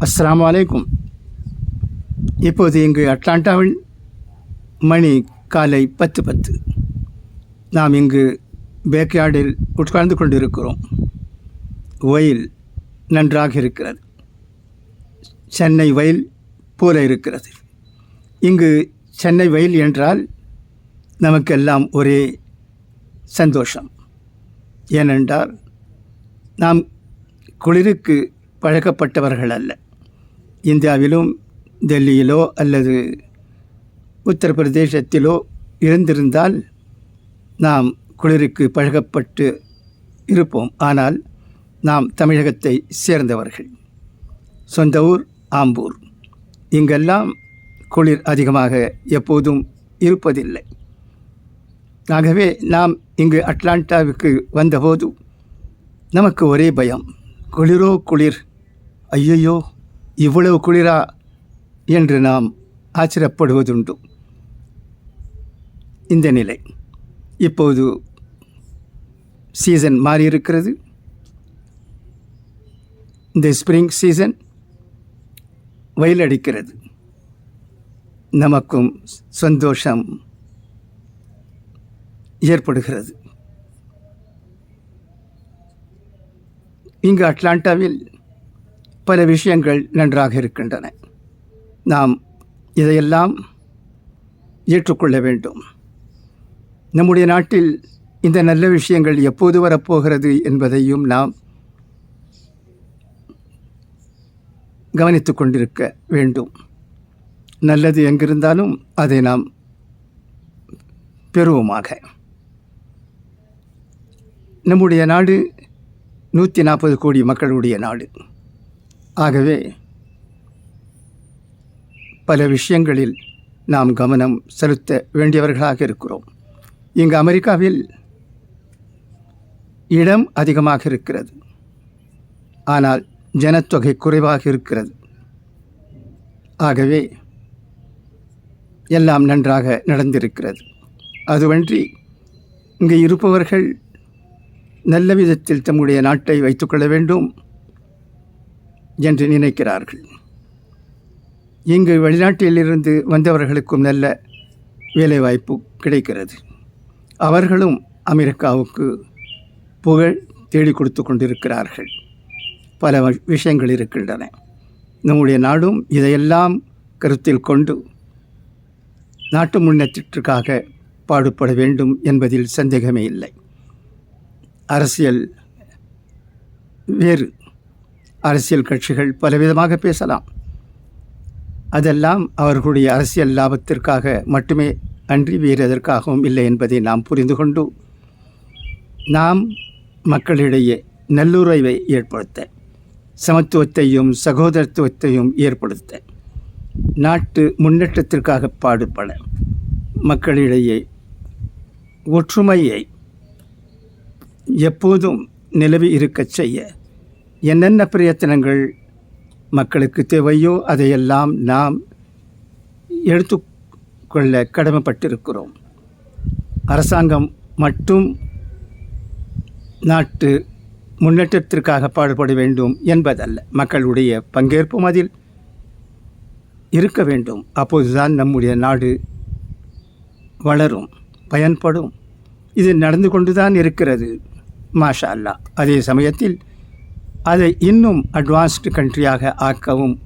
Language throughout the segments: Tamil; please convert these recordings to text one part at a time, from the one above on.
அஸ்லாம் வலைக்கும் இப்போது இங்கு அட்லாண்டாவில் மணி காலை பத்து பத்து. நாம் இங்கு பேக்யார்டில் உட்கார்ந்து கொண்டிருக்கிறோம். வயல் நன்றாக இருக்கிறது. சென்னை வயல் போல இருக்கிறது. இங்கு சென்னை வயல் என்றால் நமக்கெல்லாம் ஒரே சந்தோஷம். ஏனென்றால் நாம் குளிருக்கு பழக்கப்பட்டவர்கள் அல்ல. இந்தியாவிலும் டெல்லியிலோ அல்லது உத்தரப்பிரதேசத்திலோ இருந்திருந்தால் நாம் குளிருக்கு பழகப்பட்டு இருப்போம். ஆனால் நாம் தமிழகத்தை சேர்ந்தவர்கள். சொந்த ஊர் ஆம்பூர். இங்கெல்லாம் குளிர் அதிகமாக எப்போதும் இருப்பதில்லை. ஆகவே நாம் இங்கு அட்லாண்டாவுக்கு வந்தபோது நமக்கு ஒரே பயம். குளிரோ குளிர். ஐயையோ. இவ்வளவு குளிரா என்று நாம் ஆச்சரியப்படுவதுண்டு. இந்த நிலை இப்போது சீசன் மாறியிருக்கிறது. இந்த ஸ்ப்ரிங் சீசன் வெயில் அடிக்கிறது நமக்கும் சந்தோஷம் ஏற்படுகிறது. இங்கு அட்லாண்டாவில் பல விஷயங்கள் நன்றாக இருக்கின்றன. நாம் இதையெல்லாம் ஏற்றுக்கொள்ள வேண்டும். நம்முடைய நாட்டில் இந்த நல்ல விஷயங்கள் எப்போது வரப்போகிறது என்பதையும் நாம் கவனித்து கொண்டிருக்க வேண்டும். நல்லது எங்கிருந்தாலும் அதை நாம் பெறுவோமாக. நம்முடைய நாடு நூற்றி நாற்பது கோடி மக்களுடைய நாடு. ஆகவே பல விஷயங்களில் நாம் கவனம் செலுத்த வேண்டியவர்களாக இருக்கிறோம். இங்கு அமெரிக்காவில் இடம் அதிகமாக இருக்கிறது. ஆனால் ஜனத்தொகை குறைவாக இருக்கிறது. ஆகவே எல்லாம் நன்றாக நடந்திருக்கிறது. அதுவன்றி இங்கே இருப்பவர்கள் நல்ல விதத்தில் தம்முடைய நாட்டை வைத்துக்கொள்ள வேண்டும். என்று நினைக்கிறார்கள். இங்கு வெளிநாட்டிலிருந்து வந்தவர்களுக்கும் நல்ல வேலைவாய்ப்பு கிடைக்கிறது. அவர்களும் அமெரிக்காவுக்கு புகழ் தேடி கொடுத்து கொண்டிருக்கிறார்கள். பல விஷயங்கள் இருக்கின்றன. நம்முடைய நாடும் இதையெல்லாம் கருத்தில் கொண்டு நாட்டு முன்னேற்றத்திற்காக பாடுபட வேண்டும் என்பதில் சந்தேகமே இல்லை. அரசியல் வேறு அரசியல் கட்சிகள் பலவிதமாக பேசலாம். அதெல்லாம் அவர்களுடைய அரசியல் லாபத்திற்காக மட்டுமே அன்றி வேறு எதற்காகவும் இல்லை என்பதை நாம் புரிந்து கொண்டு நாம் மக்களிடையே நல்லுறவை ஏற்படுத்த சமத்துவத்தையும் சகோதரத்துவத்தையும் ஏற்படுத்த நாட்டு முன்னேற்றத்திற்காக பாடுபட மக்களிடையே ஒற்றுமையை எப்போதும் நிலவி இருக்கச் செய்ய என்னென்ன பிரயத்தனங்கள் மக்களுக்கு தேவையோ அதையெல்லாம் நாம் எடுத்துக்கொள்ள கடமைப்பட்டிருக்கிறோம். அரசாங்கம் மட்டும் நாட்டு முன்னேற்றத்திற்காக பாடுபட வேண்டும் என்பதல்ல. மக்களுடைய பங்கேற்பும் அதில் இருக்க வேண்டும். அப்போதுதான் நம்முடைய நாடு வளரும் பயன்படும். இது நடந்து கொண்டுதான் இருக்கிறது. மாஷா அல்லாஹ். அதே சமயத்தில் அதை இன்னும் அட்வான்ஸ்டு கண்ட்ரியாக ஆக்கவும்.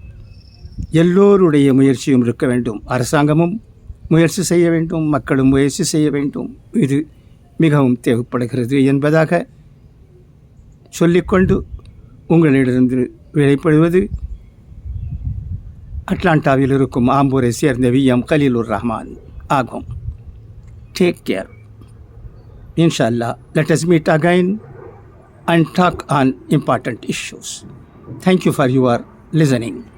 எல்லோருடைய முயற்சியும் இருக்க வேண்டும். அரசாங்கமும் முயற்சி செய்ய வேண்டும். மக்களும் முயற்சி செய்ய வேண்டும். இது மிகவும் தேவைப்படுகிறது என்பதாக சொல்லிக்கொண்டு உங்களிடமிருந்து வெளிப்படுவது அட்லாண்டாவில் இருக்கும் ஆம்பூரை சேர்ந்த வி. எம். கலீலுர் ரஹ்மான் ஆகும். டேக் கேர் இன்ஷா அல்லா let us meet again and talk on important issues. Thank you for your listening.